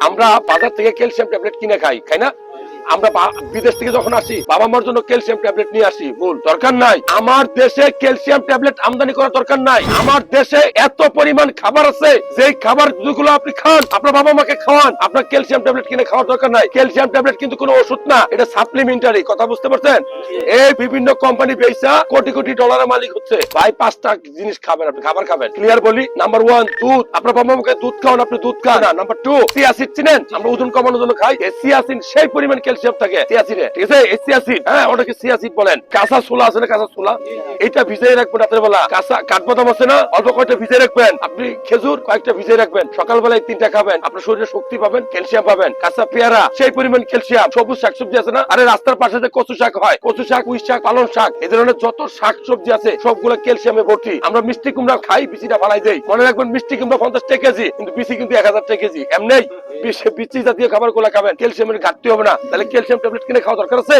আমরা বাজার থেকে ক্যালসিয়াম ট্যাবলেট কিনে খাই খাই না? আমরা বিদেশ থেকে যখন আসি, বাবা মার জন্য ক্যালসিয়াম ট্যাবলেট নিয়ে আসি। ভুল, দরকার নাই। আমার দেশে ক্যালসিয়াম ট্যাবলেট আমদানি করার দরকার নাই। আমার দেশে এত পরিমাণ খাবার আছে, যেই খাবার যেগুলো আপনি খান, আপনার বাবা মাকে খাওয়ান, আপনার ক্যালসিয়াম ট্যাবলেট কিনে খাওয়ার দরকার নাই। ক্যালসিয়াম ট্যাবলেট কিন্তু কোনো ওষুধ না, এটা সাপ্লিমেন্টারি কথা বুঝতে পারছেন? এই বিভিন্ন কোম্পানি পেয়েছা কোটি কোটি ডলারের মালিক হচ্ছে। ভাই, পাঁচটা জিনিস খাবেন আপনি, খাবার খাবেন। ক্লিয়ার বলি নাম্বার ওয়ান দুধ। আপনার বাবা মাকে দুধ খাওয়ান, আপনি দুধ খান। নাম্বার টু সিয়াসিড চিনেন? আমরা ওজন কমানোর জন্য খাই। সিয়াসিন সেই পরিমাণ থাকে ঠিক আছে? হ্যাঁ ওটাকে বলেন। কাঁচা ছোলা আছে না কাঁচা ছোলা এটা রাখবেন রাতের বেলা কাঁচা কাঠবাদাম আছে না? অল্প রাখবেন। আপনি খেজুর কয়েকটা রাখবেন। সকালবেলায় তিনটা খাবেন। আপনার শরীরে শক্তি পাবেন, ক্যালসিয়াম পাবেন। কাঁচা পেয়ারা, সেই পরিমাণ ক্যালসিয়াম। সবুজ আছে না? আরে রাস্তার পাশে যে কচু শাক হয়, কচু শাক উই শাক পালন শাক ধরনের যত আছে, সবগুলো ক্যালসিয়ামে ভর্তি। আমরা মিষ্টি কুমড়া খাই, বিচিটা ফালাই দেই। মনে রাখবেন, মিষ্টি কুমড়া পঞ্চাশ কেজি, কিন্তু বিচি কিন্তু এক হাজার টাকা কেজি। এমনি, বিচি জাতীয় খাবারগুলা খাবেন। ক্যালসিয়ামের ঘাটতি হবে না। তাহলে ক্যালসিয়াম ট্যাবলেট কিনে খাওয়া দরকার আছে?